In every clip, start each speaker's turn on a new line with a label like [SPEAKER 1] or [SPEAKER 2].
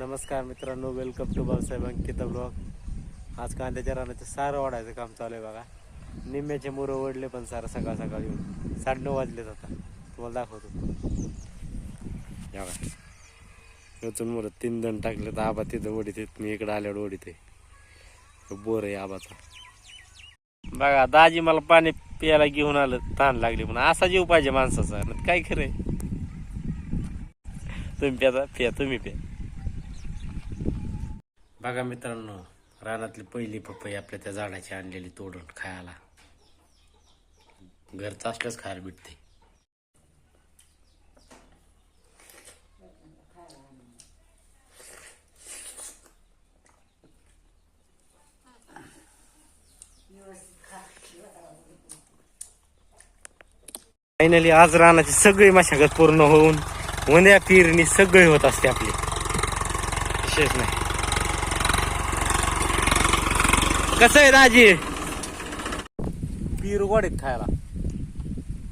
[SPEAKER 1] नमस्कार मित्रांनो welcome to Bhausaheb Ankita blog आज कांद्याच्या रानाचं सारं वाढायचं काम चालू आहे बघा. निम्म्याचे मुरं ओढले पण सारं सकाळ सकाळ येऊन साडेनऊ वाजलेत आता. तुम्हाला दाखवतो. या बघा. मुरं तीन दण टाकले तर आबा तिथं ओढीत येत मी इकडं आल्यावर ओढीत आहे. बोर आहे आबाचा. बघा दाजी मला पाणी प्यायला घेऊन आलं ताण लागली पण असा जीव पाहिजे माणसाचा काय खरं तुम्ही प्याचा प्या तुम्ही प्या. बघा मित्रांनो रानातली पहिली पपई आपल्या त्या झाडाची आणलेली तोडून खायला. घरचं असल्याच खायला भेटते. फायनली आज रानाची सगळी मशागत पूर्ण होऊन उद्या पिरणी सगळी होत असते आपली. विशेष नाही. कसं आहे राजी? पीर गोडीत खायला.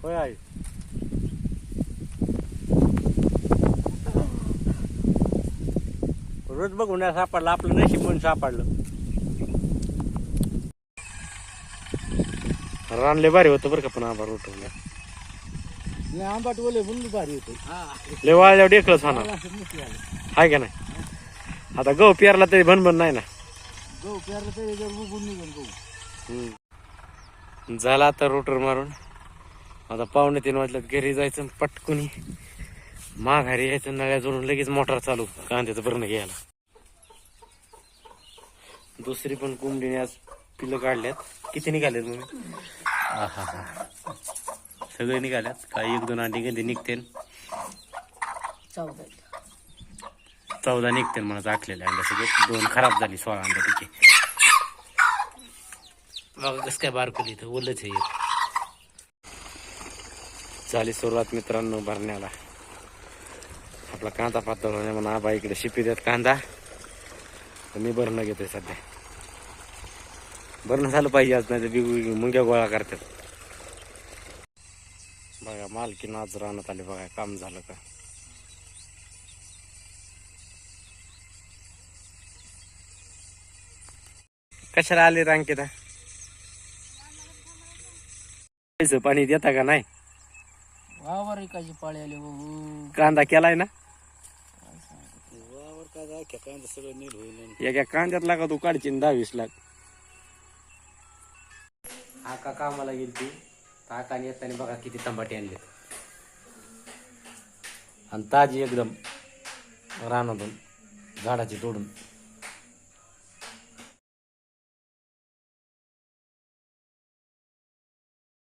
[SPEAKER 1] होय आई. रोज बघून सापडलं आपलं नशीब म्हणून सापडलं. रानले भारी होतं बरं का पण आभार उठवलं
[SPEAKER 2] आंबाट ओले म्हणून भारी होते.
[SPEAKER 1] लय वाळल्यावर डेकलंच होणार. हाय का नाही? आता गहू पेरला तरी भनभन नाही ना.
[SPEAKER 2] गहू पेरलं तर याच्यावर उगून निघून गहू
[SPEAKER 1] हम्म. झाला आता रोटर मारून. आता पावणे तीन वाजल्यात घरी जायचं पटकुनी माघारी यायचं नळ्या जोडून लगेच मोटर चालू. कांद्याचं भरणं घ्यायला. दुसरी पण कोंबडीने आज पिलं काढल्यात. किती निघालेत मग? हा. सगळे निघाल्यात. काही एक दोन अंडी कधी निघते
[SPEAKER 2] चौदा
[SPEAKER 1] चौदा निघते मला टाकलेले अंडे सगळे. दोन खराब झाली सोळा अंडे तिचे. बघा कसं काय बारकुली इथं ओलच आहे झाली सुरुवात मित्रांनो भरण्याला. आपला कांदा पातळ होणे म्हणून आबा इकडे शिपी देत कांदा. तर मी भरणं घेतोय सध्या. भरणं झालं पाहिजे आज नाही तर बिगू मुंग्या गोळा करतात. बघा मालकी आज राहण्यात आले बघा काम झालं का? कशाला आले रांकेता पैसे पाणी देता का नाही?
[SPEAKER 2] वावर एकाची पाळी आली बाबू
[SPEAKER 1] कांदा केलाय ना?
[SPEAKER 2] वावर कांदा सगळं नील होईल
[SPEAKER 1] एका कांद्यात लागा तू काढची दहावीस लाख. आका कामाला गेली ती आकाने येताना बघा किती तंबाटी आणले आणि ताजी एकदम रानातून झाडाची तोडून.